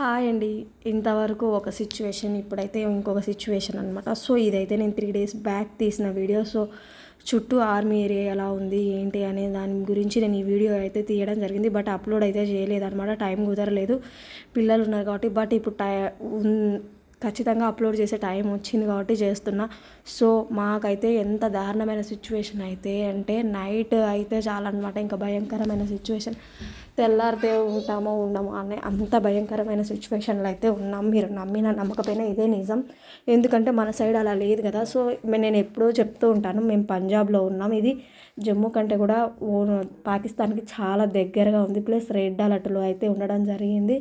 Hi అండి. ఇంతవరకు ఒక సిచ్యువేషన్ ఇప్పుడైతే ఇంకొక సిచ్యువేషన్ అనమాట సో ఇదైతే నేను త్రీ డేస్ బ్యాక్ తీసిన వీడియో సో చుట్టూ ఆర్మీ ఏరియా ఎలా ఉంది ఏంటి అనే దాని గురించి నేను ఈ వీడియో అయితే తీయడం జరిగింది. బట్ అప్లోడ్ అయితే చేయలేదు అనమాట టైం కుదరలేదు. పిల్లలు ఉన్నారు కాబట్టి. బట్ ఇప్పుడు టై ఉన్- ఖచ్చితంగా అప్లోడ్ చేసే టైం వచ్చింది కాబట్టి చేస్తున్నా. సో మాకైతే ఎంత దారుణమైన సిచ్యువేషన్ అయితే అంటే నైట్ అయితే చాలా అనమాట ఇంకా భయంకరమైన సిచ్యువేషన్ తెల్లారితే ఉంటామో ఉండమో అనే అంత భయంకరమైన సిచ్యువేషన్లో అయితే ఉన్నాం. మీరు నమ్మిన నమ్మకపోయినా ఇదే నిజం. ఎందుకంటే మన సైడ్ అలా లేదు కదా. సో నేను ఎప్పుడూ చెప్తూ ఉంటాను మేము పంజాబ్లో ఉన్నాం. ఇది జమ్మూ కంటే కూడా ఓ పాకిస్తాన్కి చాలా దగ్గరగా ఉంది. ప్లస్ రెడ్ అలర్ట్లో అయితే ఉండడం జరిగింది.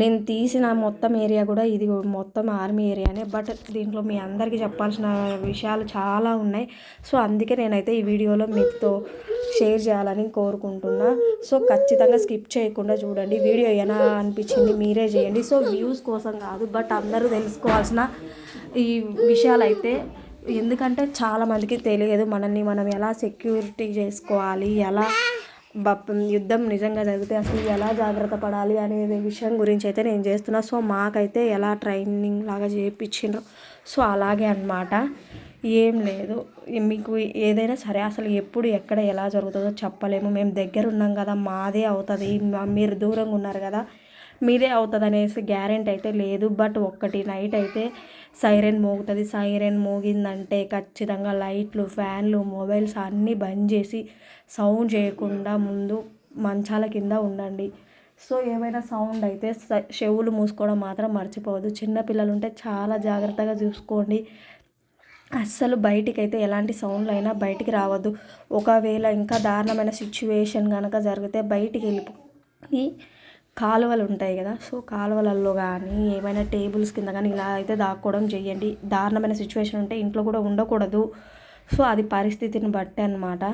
నేను తీసిన మొత్తం ఏరియా కూడా ఇది మొత్తం ఆర్మీ ఏరియానే బట్ దీంట్లో మీ అందరికీ చెప్పాల్సిన విషయాలు చాలా ఉన్నాయి. సో అందుకే నేనైతే ఈ వీడియోలో మీతో షేర్ చేయాలని కోరుకుంటున్నా. సో ఖచ్చితంగా స్కిప్ చేయకుండా చూడండి. వీడియో ఎలా అనిపించింది మీరే చేయండి. సో వ్యూస్ కోసం కాదు బట్ అందరూ తెలుసుకోవాల్సిన ఈ విషయాలు అయితే ఎందుకంటే చాలామందికి తెలియదు మనల్ని మనం ఎలా సెక్యూరిటీ చేసుకోవాలి ఎలా యుద్ధం నిజంగా జరిగితే అసలు ఎలా జాగ్రత్త పడాలి అనే విషయం గురించి అయితే నేను చేస్తున్నా. సో మాకైతే ఎలా ట్రైనింగ్ లాగా చేయించిండ్రో సో అలాగే అన్నమాట. ఏం లేదు. మీకు ఏదైనా సరే అసలు ఎప్పుడు ఎక్కడ ఎలా జరుగుతుందో చెప్పలేము. మేము దగ్గర ఉన్నాం కదా మాదే అవుతుంది. మీరు దూరంగా ఉన్నారు కదా. మీదే అవుతుంది అనేసి గ్యారెంటీ అయితే లేదు. బట్ ఒక్కటి నైట్ అయితే సైరన్ మోగుతుంది. సైరన్ మోగిందంటే ఖచ్చితంగా లైట్లు ఫ్యాన్లు మొబైల్స్ అన్నీ బంద్ చేసి సౌండ్ చేయకుండా ముందు మంచాల కింద ఉండండి. సో ఏమైనా సౌండ్ అయితే చెవులు మూసుకోవడం మాత్రం మర్చిపోవద్దు. చిన్నపిల్లలు ఉంటే చాలా జాగ్రత్తగా చూసుకోండి. అస్సలు బయటికి అయితే ఎలాంటి సౌండ్లు అయినా బయటికి రావద్దు. ఒకవేళ ఇంకా దారుణమైన సిచ్యువేషన్ కనుక జరిగితే బయటికి వెళ్ళిపోయి కాలువలు ఉంటాయి కదా సో కాలువలలో కానీ ఏమైనా టేబుల్స్ కింద కానీ ఇలా అయితే దాక్కోవడం చేయండి దారుణమైన సిచ్యువేషన్ ఉంటే ఇంట్లో కూడా ఉండకూడదు. సో అది పరిస్థితిని బట్టి అనమాట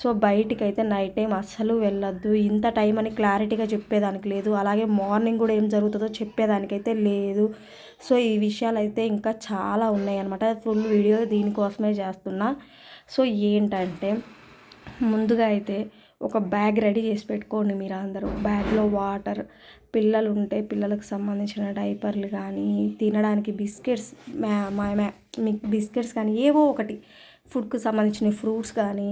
సో బయటికి అయితే నైట్ టైం అస్సలు వెళ్ళొద్దు. ఇంత టైం అని క్లారిటీగా చెప్పేదానికి లేదు. అలాగే మార్నింగ్ కూడా ఏం జరుగుతుందో చెప్పేదానికైతే లేదు. సో ఈ విషయాలు అయితే ఇంకా చాలా ఉన్నాయన్నమాట. ఫుల్ వీడియో దీనికోసమే చేస్తున్నా. సో ఏంటంటే ముందుగా అయితే ఒక బ్యాగ్ రెడీ చేసి పెట్టుకోండి మీరు అందరూ. బ్యాగ్లో వాటర్ పిల్లలు ఉంటే పిల్లలకు సంబంధించిన డైపర్లు కానీ తినడానికి బిస్కెట్స్ మ్యా మ్యా బిస్కెట్స్ కానీ ఏవో ఒకటి ఫుడ్కు సంబంధించిన ఫ్రూట్స్ కానీ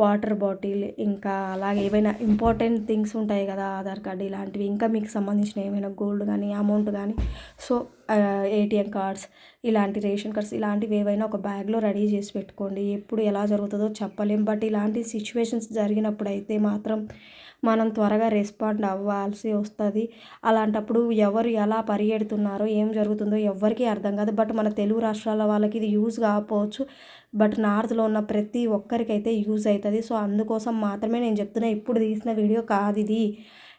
వాటర్ బాటిల్ ఇంకా అలాగే ఏవైనా ఇంపార్టెంట్ థింగ్స్ ఉంటాయి కదా ఆధార్ కార్డు ఇలాంటివి. ఇంకా మీకు సంబంధించిన ఏమైనా గోల్డ్ కానీ అమౌంట్ కానీ సో ఏటీఎం కార్డ్స్ ఇలాంటి రేషన్ కార్డ్స్ ఇలాంటివి ఏవైనా ఒక బ్యాగ్లో రెడీ చేసి పెట్టుకోండి. ఎప్పుడు ఎలా జరుగుతుందో చెప్పలేం. బట్ ఇలాంటి సిచ్యువేషన్స్ జరిగినప్పుడు అయితే మాత్రం మనం త్వరగా రెస్పాండ్ అవ్వాల్సి వస్తుంది. అలాంటప్పుడు ఎవరు ఎలా పరిగెడుతున్నారో ఏం జరుగుతుందో ఎవరికీ అర్థం కాదు. బట్ మన తెలుగు రాష్ట్రాల వాళ్ళకి ఇది యూజ్ కాకపోవచ్చు. బట్ నార్త్లో ఉన్న ప్రతి ఒక్కరికైతే యూజ్ అవుతుంది సో అందుకోసం మాత్రమే నేను చెప్తున్నా ఇప్పుడు తీసిన వీడియో కాదు ఇది.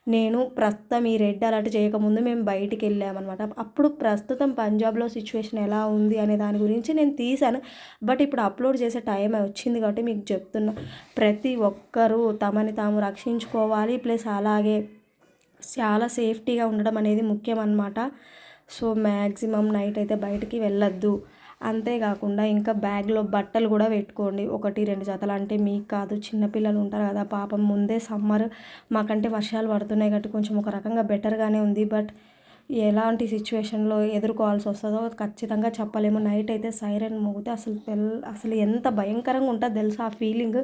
నేను ప్రస్తుతం ఈ రెడ్ అలర్ట్ చేయకముందు మేము బయటికి వెళ్ళామన్నమాట అప్పుడు ప్రస్తుతం పంజాబ్లో సిచ్యువేషన్ ఎలా ఉంది అనే దాని గురించి నేను తీశాను. బట్ ఇప్పుడు అప్లోడ్ చేసే టైం వచ్చింది కాబట్టి మీకు చెప్తున్నా. ప్రతి ఒక్కరూ తమని తాము రక్షించుకోవాలి. ప్లస్ అలాగే చాలా సేఫ్టీగా ఉండడం అనేది ముఖ్యం అన్నమాట సో మ్యాక్సిమం నైట్ అయితే బయటికి వెళ్ళొద్దు. అంతేకాకుండా ఇంకా బ్యాగ్లో బట్టలు కూడా పెట్టుకోండి. ఒకటి రెండు జతలు అంటే మీకు కాదు. చిన్నపిల్లలు ఉంటారు కదా పాపం ముందే సమ్మర్ మాకంటే వర్షాలు పడుతున్నాయి కాబట్టి కొంచెం ఒక రకంగా బెటర్గానే ఉంది. బట్ ఎలాంటి సిచ్యువేషన్లో ఎదుర్కోవాల్సి వస్తుందో ఖచ్చితంగా చెప్పలేము. నైట్ అయితే సైరన్ మోగితే అసలు తెల్ అసలు ఎంత భయంకరంగా ఉంటుందో తెలుసా ఆ ఫీలింగ్?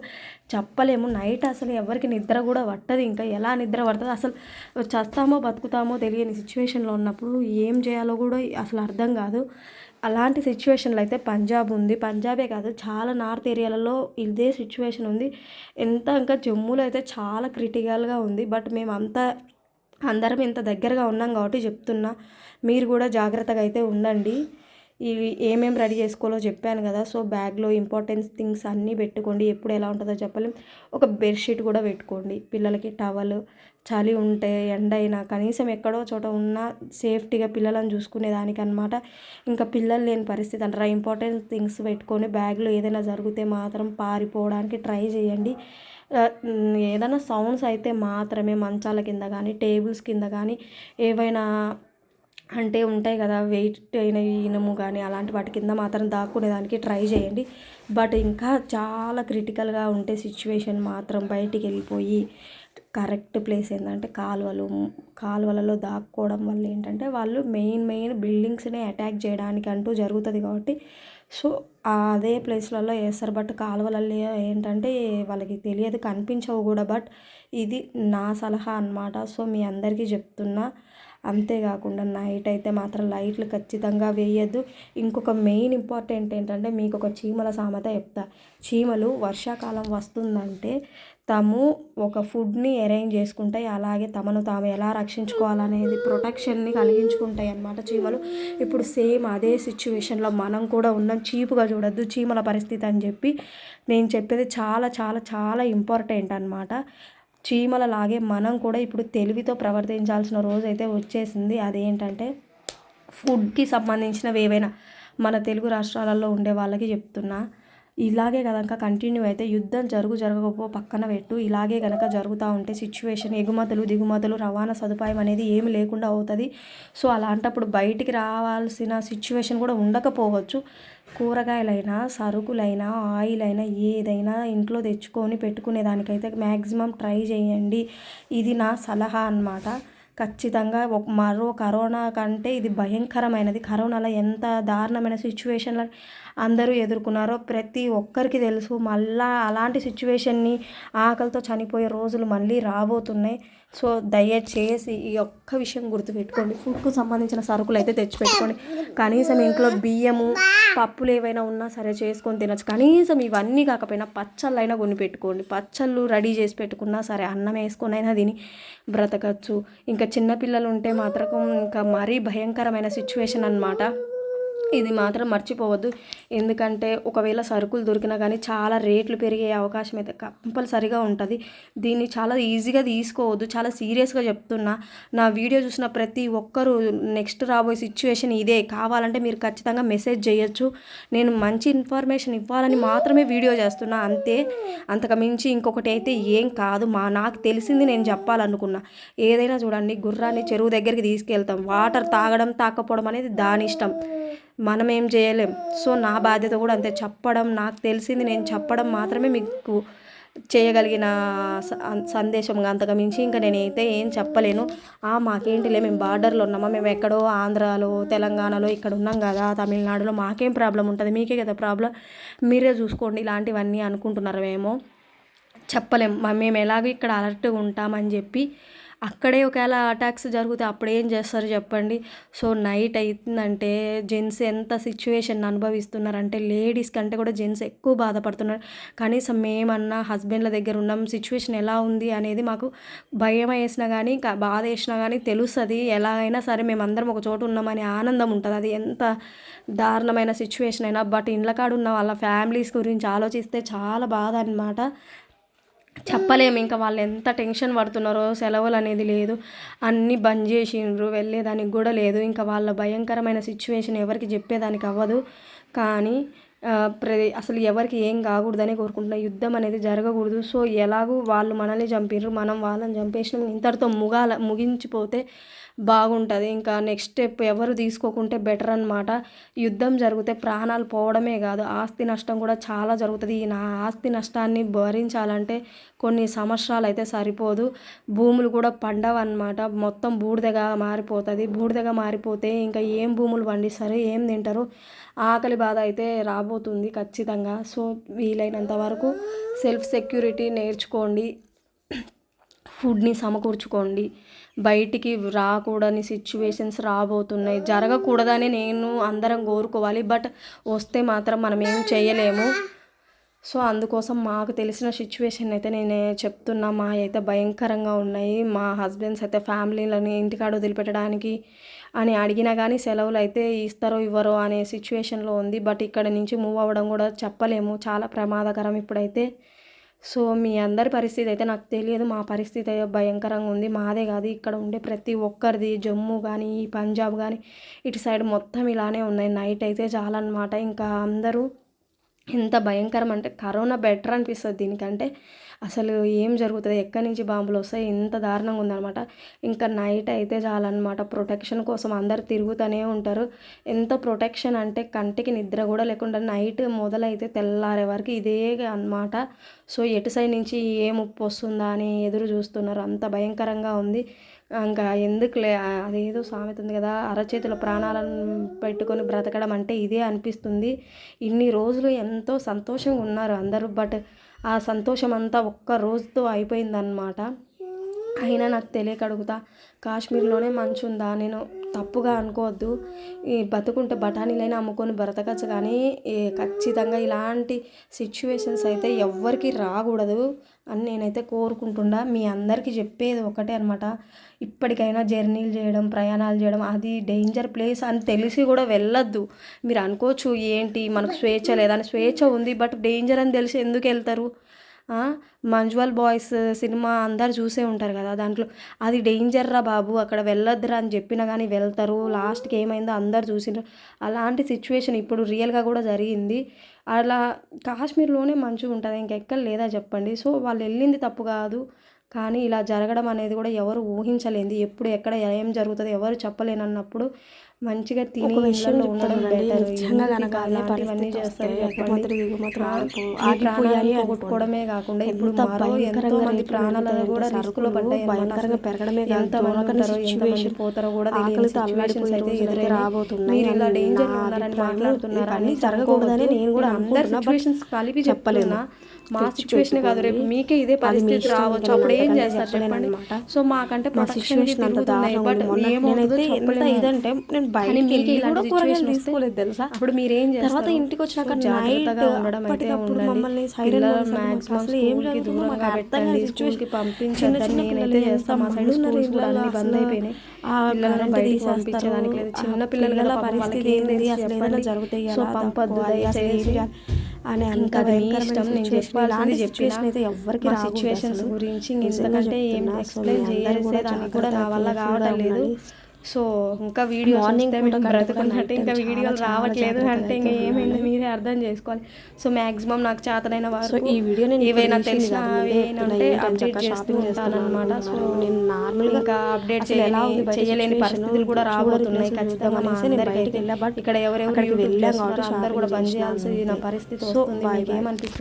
చెప్పలేము. నైట్ అసలు ఎవరికి నిద్ర కూడా పట్టదు ఇంకా. ఎలా నిద్ర పడుతుంది అసలు చస్తామో బతుకుతామో తెలియని సిచ్యువేషన్లో ఉన్నప్పుడు ఏం చేయాలో కూడా అసలు అర్థం కాదు. అలాంటి సిచ్యువేషన్లో అయితే పంజాబ్ ఉంది. పంజాబే కాదు చాలా నార్త్ ఏరియాలలో ఇదే సిచ్యువేషన్ ఉంది. ఎంత ఇంకా జమ్మూలో అయితే చాలా క్రిటికల్గా ఉంది. బట్ మేము అంతా అందరం ఇంత దగ్గరగా ఉన్నాం కాబట్టి చెప్తున్నా. మీరు కూడా జాగ్రత్తగా అయితే ఉండండి. ఇవి ఏమేమి రెడీ చేసుకోవాలో చెప్పాను కదా. సో బ్యాగ్లో ఇంపార్టెన్స్ థింగ్స్ అన్నీ పెట్టుకోండి. ఎప్పుడు ఎలా ఉంటుందో చెప్పలేం. ఒక బెడ్షీట్ కూడా పెట్టుకోండి. పిల్లలకి టవల్ చలి ఉంటే ఎండ అయినా కనీసం ఎక్కడో చోట ఉన్నా సేఫ్టీగా పిల్లలను చూసుకునే అనమాట ఇంకా పిల్లలు లేని పరిస్థితి అంటారా. ఇంపార్టెంట్ థింగ్స్ పెట్టుకొని బ్యాగ్లో ఏదైనా జరిగితే మాత్రం పారిపోవడానికి ట్రై చేయండి. ఏదైనా సౌండ్స్ అయితే మాత్రమే మంచాల కింద కానీ టేబుల్స్ కింద కానీ ఏవైనా అంటే ఉంటాయి కదా వెయిట్ అయిన ఇనుము కానీ అలాంటి వాటి కింద మాత్రం దాక్కునేదానికి ట్రై చేయండి. బట్ ఇంకా చాలా క్రిటికల్గా ఉంటే సిచ్యువేషన్ మాత్రం బయటికి వెళ్ళిపోయి కరెక్ట్ ప్లేస్ ఏంటంటే కాలువలు కాలువలలో దాక్కోవడం వల్ల ఏంటంటే వాళ్ళు మెయిన్ మెయిన్ బిల్డింగ్స్ని అటాక్ చేయడానికి అంటూ జరుగుతుంది కాబట్టి. సో అదే ప్లేస్లలో వేస్తారు బట్ కాలువలలో ఏంటంటే వాళ్ళకి తెలియదు కనిపించవు కూడా. బట్ ఇది నా సలహా అనమాట సో మీ అందరికీ చెప్తున్నా. అంతేకాకుండా నైట్ అయితే మాత్రం లైట్లు ఖచ్చితంగా వేయద్దు. ఇంకొక మెయిన్ ఇంపార్టెంట్ ఏంటంటే మీకు ఒక చీమల సామెత చెప్తా. చీమలు వర్షాకాలం వస్తుందంటే తాము ఒక ఫుడ్ని అరేంజ్ చేసుకుంటాయి అలాగే తమను తాము ఎలా రక్షించుకోవాలనేది ప్రొటెక్షన్ని కలిగించుకుంటాయి అన్నమాట చీమలు. ఇప్పుడు సేమ్ అదే సిచ్యువేషన్లో మనం కూడా ఉన్నాం. చీపుగా చూడొద్దు చీమల పరిస్థితి అని చెప్పి నేను చెప్పేది చాలా చాలా చాలా ఇంపార్టెంట్ అనమాట చీమలలాగే మనం కూడా ఇప్పుడు తెలివితో ప్రవర్తించాల్సిన రోజు అయితే వచ్చేసింది. అదేంటంటే ఫుడ్కి సంబంధించినవి ఏవైనా మన తెలుగు రాష్ట్రాలలో ఉండే వాళ్ళకి చెప్తున్నా ఇలాగే కనుక కంటిన్యూ అయితే యుద్ధం జరుగు జరగకపో పక్కన పెట్టు ఇలాగే కనుక జరుగుతూ ఉంటే సిచ్యువేషన్ ఎగుమతులు దిగుమతులు రవాణా సదుపాయం అనేది ఏమి లేకుండా అవుతుంది. సో అలాంటప్పుడు బయటికి రావాల్సిన సిచ్యువేషన్ కూడా ఉండకపోవచ్చు. కూరగాయలైనా సరుకులైనా ఆయిల్ అయినా ఏదైనా ఇంట్లో తెచ్చుకొని పెట్టుకునేదానికైతే మ్యాక్సిమం ట్రై చేయండి. ఇది నా సలహా అన్నమాట. ఖచ్చితంగా ఒక మరో కరోనా కంటే ఇది భయంకరమైనది. కరోనాలో ఎంత దారుణమైన సిచ్యువేషన్లో అందరూ ఎదుర్కొన్నారో ప్రతి ఒక్కరికి తెలుసు. మళ్ళా అలాంటి సిచ్యువేషన్ని ఆకలితో చనిపోయే రోజులు మళ్ళీ రాబోతున్నాయి. సో దయచేసి ఈ ఒక్క విషయం గుర్తుపెట్టుకోండి. ఫుడ్కు సంబంధించిన సరుకులు అయితే తెచ్చిపెట్టుకోండి కనీసం ఇంట్లో బియ్యము పప్పులు ఏవైనా ఉన్నా సరే చేసుకొని తినచ్చు. కనీసం ఇవన్నీ కాకపోయినా పచ్చళ్ళు అయినా కొని పెట్టుకోండి. పచ్చళ్ళు రెడీ చేసి పెట్టుకున్నా సరే అన్నం వేసుకొని అయినా తిని బ్రతకచ్చు. ఇంకా చిన్నపిల్లలు ఉంటే మాత్రం ఇంకా మరీ భయంకరమైన సిచ్యువేషన్ అనమాట ఇది మాత్రం మర్చిపోవద్దు. ఎందుకంటే ఒకవేళ సరుకులు దొరికినా కానీ చాలా రేట్లు పెరిగే అవకాశం అయితే కంపల్సరిగా ఉంటుంది. దీన్ని చాలా ఈజీగా తీసుకోవద్దు. చాలా సీరియస్గా చెప్తున్నా. నా వీడియో చూసిన ప్రతి ఒక్కరూ నెక్స్ట్ రాబోయే సిచ్యువేషన్ ఇదే. కావాలంటే మీరు ఖచ్చితంగా మెసేజ్ చేయొచ్చు. నేను మంచి ఇన్ఫర్మేషన్ ఇవ్వాలని మాత్రమే వీడియో చేస్తున్నా. అంతే. అంతకు మించి ఇంకొకటి అయితే ఏం కాదు. మా నాకు తెలిసింది నేను చెప్పాలనుకున్నా. ఏదైనా చూడండి గుర్రాన్ని చెరువు దగ్గరికి తీసుకెళ్తాం. వాటర్ తాగడం తాకపోవడం అనేది దాని ఇష్టం. మనం ఏం చేయలేం. సో నా బాధ్యత కూడా అంతే. చెప్పడం నాకు తెలిసింది నేను చెప్పడం మాత్రమే మీకు చేయగలిగిన సందేశంగా అంతగా మించి ఇంకా నేనైతే ఏం చెప్పలేను. మాకేంటిలే మేము బార్డర్లో ఉన్నామా? మేము ఎక్కడో ఆంధ్రాలో తెలంగాణలో ఇక్కడ ఉన్నాం కదా తమిళనాడులో మాకేం ప్రాబ్లం ఉంటుంది? మీకే కదా ప్రాబ్లం. మీరే చూసుకోండి ఇలాంటివన్నీ అనుకుంటున్నారేమో. చెప్పలేం. మేము ఎలాగో ఇక్కడ అలర్ట్గా ఉంటామని చెప్పి అక్కడే ఒకవేళ అటాక్స్ జరిగితే అప్పుడు ఏం చేస్తారు చెప్పండి? సో నైట్ అవుతుందంటే జెంట్స్ ఎంత సిచ్యువేషన్ అనుభవిస్తున్నారంటే లేడీస్ కంటే కూడా జెంట్స్ ఎక్కువ బాధపడుతున్నారు. కనీసం మేమన్నా హస్బెండ్ల దగ్గర ఉన్నాం సిచ్యువేషన్ ఎలా ఉంది అనేది మాకు భయం వేసినా కానీ బాధ వేసినా కానీ తెలుస్తుంది. ఎలా అయినా సరే మేమందరం ఒక చోటు ఉన్నామని ఆనందం ఉంటుంది. అది ఎంత దారుణమైన సిచ్యువేషన్ అయినా బట్ ఇండ్ల ఉన్న వాళ్ళ ఫ్యామిలీస్ గురించి ఆలోచిస్తే చాలా బాధ అనమాట చెప్పలేము. ఇంకా వాళ్ళు ఎంత టెన్షన్ పడుతున్నారో సెలవులు అనేది లేదు. అన్నీ బంద్ చేసిండ్రు వెళ్ళేదానికి కూడా లేదు. ఇంకా వాళ్ళ భయంకరమైన సిచ్యువేషన్ ఎవరికి చెప్పేదానికి అవ్వదు. కానీ ప్రతి అసలు ఎవరికి ఏం కాకూడదని కోరుకుంటున్నా. యుద్ధం అనేది జరగకూడదు. సో ఎలాగూ వాళ్ళు మనల్ని చంపిర్రు మనం వాళ్ళని చంపేసినాం. ఇంతటితో ముగాల ముగించిపోతే బాగుంటుంది. ఇంకా నెక్స్ట్ స్టెప్ ఎవరు తీసుకోకుంటే బెటర్ అనమాట యుద్ధం జరిగితే ప్రాణాలు పోవడమే కాదు ఆస్తి నష్టం కూడా చాలా జరుగుతుంది. ఈ నా ఆస్తి నష్టాన్ని భరించాలంటే కొన్ని సంవత్సరాలు అయితే సరిపోదు. భూములు కూడా పండవన్నమాట. మొత్తం బూడిదగా మారిపోతుంది. బూడిదగా మారిపోతే ఇంకా ఏం భూములు పండిస్తారు ఏం తింటారు? ఆకలి బాధ అయితే రాబోతుంది ఖచ్చితంగా. సో వీలైనంత వరకు సెల్ఫ్ సెక్యూరిటీ నేర్చుకోండి. ఫుడ్ని సమకూర్చుకోండి. బయటికి రాకూడని సిచ్యువేషన్స్ రాబోతున్నాయి. జరగకూడదని నేను అందరం కోరుకోవాలి. బట్ వస్తే మాత్రం మనం ఏం చేయలేము. సో అందుకోసం మాకు తెలిసిన సిచ్యువేషన్ అయితే నేను చెప్తున్నా. మా అయితే భయంకరంగా ఉన్నాయి. మా హస్బెండ్స్ అయితే ఫ్యామిలీలని ఇంటికాడ వదిలిపెట్టడానికి అని అడిగినా కానీ సెలవులు అయితే ఇస్తారో ఇవ్వరో అనే సిచ్యువేషన్లో ఉంది. బట్ ఇక్కడ నుంచి మూవ్ అవ్వడం కూడా చెప్పలేము. చాలా ప్రమాదకరం ఇప్పుడైతే. సో మీ అందరి పరిస్థితి అయితే నాకు తెలియదు. మా పరిస్థితి అయితే భయంకరంగా ఉంది. మాదే కాదు ఇక్కడ ఉండే ప్రతి ఒక్కరిది జమ్మూ కానీ పంజాబ్ కానీ ఇటు సైడ్ మొత్తం ఇలానే ఉన్నాయి. నైట్ అయితే చాలన్నమాట. ఇంకా అందరూ ఎంత భయంకరం అంటే కరోనా బెటర్ అనిపిస్తుంది దీనికంటే. అసలు ఏం జరుగుతుంది? ఎక్కడి నుంచి బాంబులు వస్తాయి? ఇంత దారుణంగా ఉందన్నమాట. ఇంకా నైట్ అయితే చాలన్నమాట. ప్రొటెక్షన్ కోసం అందరు తిరుగుతూనే ఉంటారు. ఎంత ప్రొటెక్షన్ అంటే కంటికి నిద్ర కూడా లేకుండా నైట్ మొదలైతే తెల్లారే వరకు ఇదే అన్నమాట. సో ఎటు సైడ్ నుంచి ఏ ముప్పు వస్తుందా అని ఎదురు చూస్తున్నారు. అంత భయంకరంగా ఉంది. ఇంకా ఎందుకులే అదేదో సామెత ఉంది కదా అరచేతుల ప్రాణాలను పెట్టుకొని బ్రతకడం అంటే ఇదే అనిపిస్తుంది. ఇన్ని రోజులు ఎంతో సంతోషంగా ఉన్నారు అందరూ బట్ ఆ సంతోషం అంతా ఒక్క రోజుతో అయిపోయిందనమాట అయినా నాకు తెలియక అడుగుతా కాశ్మీర్లోనే మంచు ఉందా నేను తప్పుగా అనుకోవద్దు. ఈ బతుకుంటే బఠానీలైనా అమ్ముకొని బ్రతకచ్చు కానీ ఖచ్చితంగా ఇలాంటి సిచ్యువేషన్స్ అయితే ఎవ్వరికి రాకూడదు అని నేనైతే కోరుకుంటున్నా. మీ అందరికీ చెప్పేది ఒకటే అనమాట ఇప్పటికైనా జర్నీలు చేయడం ప్రయాణాలు చేయడం అది డేంజర్ ప్లేస్ అని తెలిసి కూడా వెళ్ళొద్దు. మీరు అనుకోవచ్చు ఏంటి మనకు స్వేచ్ఛ లేదని స్వేచ్ఛ ఉంది బట్ డేంజర్ అని తెలిసి ఎందుకు వెళ్తారు? మంజువల్ బాయ్స్ సినిమా అందరు చూసే ఉంటారు కదా దాంట్లో. అది డేంజర్ రా బాబు అక్కడ వెళ్ళొద్దురా అని చెప్పినా కానీ వెళ్తారు. లాస్ట్కి ఏమైందో అందరు చూసిండ్రు. అలాంటి సిచ్యువేషన్ ఇప్పుడు రియల్గా కూడా జరిగింది. అలా కాశ్మీర్లోనే మంచిగా ఉంటుంది ఇంకెక్కడ లేదా చెప్పండి. సో వాళ్ళు వెళ్ళింది తప్పు కాదు. కానీ ఇలా జరగడం అనేది కూడా ఎవరు ఊహించలేంది. ఎప్పుడు ఎక్కడ ఏం జరుగుతుంది ఎవరు చెప్పలేనన్నప్పుడు మంచిగా తిని ఇళ్ళల్లో ఉండడం బెటర్ అలాంటివన్నీ చేస్తారు చెప్పండి ఈ ప్రాణాలు పోగొట్టుకోవడమే కాకుండా ఇప్పుడు మరో ఎంతో మంది ప్రాణాలు కూడా రిస్క్లో పడ్డాయి భయంకరంగా పెరగడమే ఎంత మంది పోతారో కూడా అయితే. రాబోతున్నాయి మీరు ఇలా డేంజర్ ఉన్నారని. మాట్లాడుతున్నారు ఇవన్నీ అని జరగకూడదని నేను కూడా అందరి సిచ్యువేషన్స్ కలిపి చెప్పలేను. మా సిచ్యువేషన్ కాదు రేపు. మీకే ఇదే పరిస్థితి రావచ్చు అప్పుడు ఏం చేస్తారు చెప్పండి. సో మాకంటే మా సిచ్యువేషన్ అంత బట్ చెప్పలేము. ఇదంటే నేను బయటికి మీకే వెళ్ళి ఇలాంటి కూడా కూరగాయలు సిచ్యువేషన్ వస్తే తీసుకోలేదు తెలుసా? అప్పుడు మీరేం చేస్తారు తర్వాత ఇంటికి వచ్చినాక జాగ్రత్తగా ఉండడం అయితే మమ్మల్ని అసలు ఏం జరుగుతుందో మాకు అర్థం నేనైతే చేస్తాను మా సైడ్ ఎంత స్కూల్స్ కూడా అన్ని మంది బంద్ ఉన్నారు అయిపోయినాయి. పిల్లల్ని బయటికి. పంపించడానికి లేదు. చిన్న పిల్లలు కదా పరిస్థితి ఏం ఏంది? అసలు ఏదైనా జరుగుతాయి? సో పంపొద్దు ఏం దయచేసి. చేయాలి అని ఇంకా ఇష్టం నేను అయితే సిచ్యువేషన్స్ అసలు. గురించి ఏం ఎక్స్ప్లెయిన్ అందరూ కూడా నా వల్ల కావడం లేదు. సో ఇంకా వీడియో బ్రతుకున్నట్టు night ఇంకా వీడియోలు రావట్లేదు అంటే ఇంకా ఏమైందో. మీరే అర్థం చేసుకోవాలి సో మాక్సిమం నాకు చేతనైన సో వరకు ఈ వీడియో నేను ఏవైనా తెలిసిన ఏంటంటే అప్డేట్ చేస్తూ చేస్తున్నాను. సో నేను నార్మల్గా ఇంకా అప్డేట్ చేయలేని చేయలేని పరిస్థితులు కూడా రాబోతున్నాయి ఖచ్చితంగా మా చూద్దామనేసి నేను అందరికీ బయటికి వెళ్ళా, but ఇక్కడ ఎవరెవరు అక్కడికి యూట్యూబ్ వెళ్ళాం చేస్తున్నారో కాబట్టి అందరూ కూడా బంద్ చేయాల్సిన అంతే. పరిస్థితి సో వస్తుంది. ఏమనిపిస్తుంది